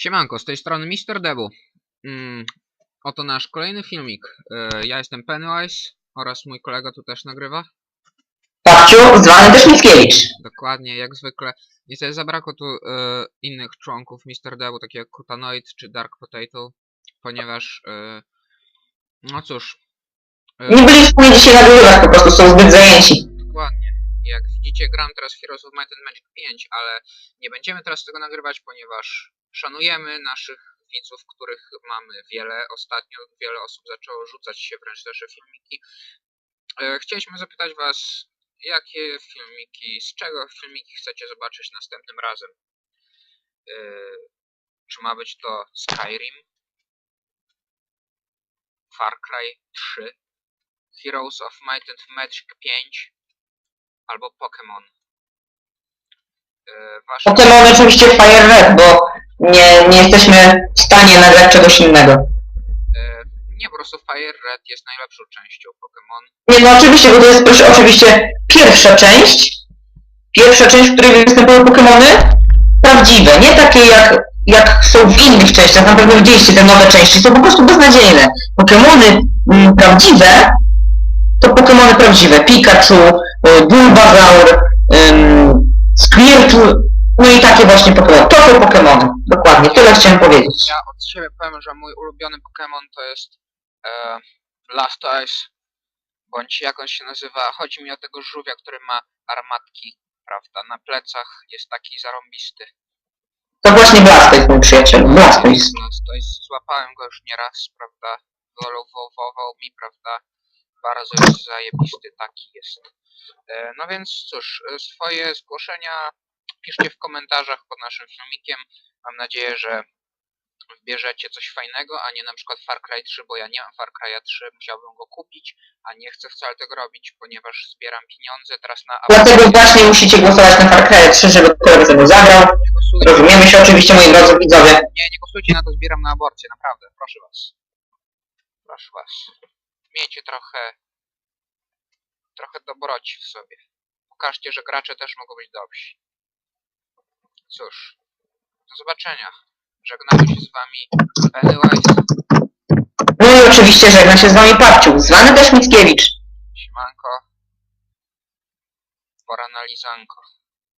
Siemanko, z tej strony Mr. Debu. Mm, oto nasz kolejny filmik. E, ja jestem Pennywise oraz mój kolega tu też nagrywa. Babciu, zwany też Mickiewicz. Dokładnie, jak zwykle. Niestety zabrakło tu e, innych członków Mr. Debu, takich jak Kutanoid czy Dark Potato, ponieważ... E, no cóż... Nie byli wspólnie dzisiaj na grywach, po prostu są zbyt zajęci. Dokładnie. Jak widzicie, gram teraz w Heroes of Might and Magic 5, ale nie będziemy teraz tego nagrywać, ponieważ szanujemy naszych widzów, których mamy wiele. Ostatnio wiele osób zaczęło rzucać się wręcz nasze filmiki. E, Chcieliśmy zapytać Was, jakie filmiki, z czego filmiki chcecie zobaczyć następnym razem? E, Czy ma być to Skyrim? Far Cry 3? Heroes of Might and Magic 5? albo Pokémon. E, Wasze... Pokémon oczywiście Fire Red, bo nie, nie jesteśmy w stanie nagrać czegoś innego. e, Nie, po prostu Fire Red jest najlepszą częścią Pokémon. Nie, no oczywiście, bo to jest proszę, oczywiście pierwsza część. Pierwsza część, w której występują Pokémony prawdziwe, nie takie jak, jak są w innych częściach. Na pewno widzieliście te nowe części, są po prostu beznadziejne. Pokémony mm, prawdziwe to Pokémony prawdziwe. Pikachu, y, Bulbasaur, ym, Squirtle, no i takie właśnie Pokémony. To są Pokémony, dokładnie, tyle chciałem powiedzieć. Ja od siebie powiem, że mój ulubiony Pokémon to jest e, Blastoise, bądź jak on się nazywa. Chodzi mi o tego żółwia, który ma armatki, prawda, na plecach. Jest taki zarąbisty. To właśnie Blastoise, mój przyjaciel, Blastoise. Blastoise, złapałem go już nieraz, prawda, wyolowował mi, prawda. Bardzo jest zajebisty, taki jest. E, no więc cóż, e, swoje zgłoszenia piszcie w komentarzach pod naszym filmikiem. Mam nadzieję, że wybierzecie coś fajnego, a nie na przykład Far Cry 3, bo ja nie mam Far Cry'a 3, musiałbym go kupić, a nie chcę wcale tego robić, ponieważ zbieram pieniądze teraz na Dlatego właśnie musicie głosować na Far Cry 3, żeby kolega. Nie głosujcie, Rozumiemy się oczywiście, moi drodzy widzowie. nie, nie głosujcie na to, zbieram na aborcję, naprawdę, proszę was. Proszę was. Miejcie trochę, trochę dobroci w sobie. Pokażcie, że gracze też mogą być dobrzy. Cóż, do zobaczenia. Żegnamy się z wami. Pennywise, No i oczywiście żegna się z wami Papciu, zwany też Mickiewicz. Siemanko. Pora na lizanko.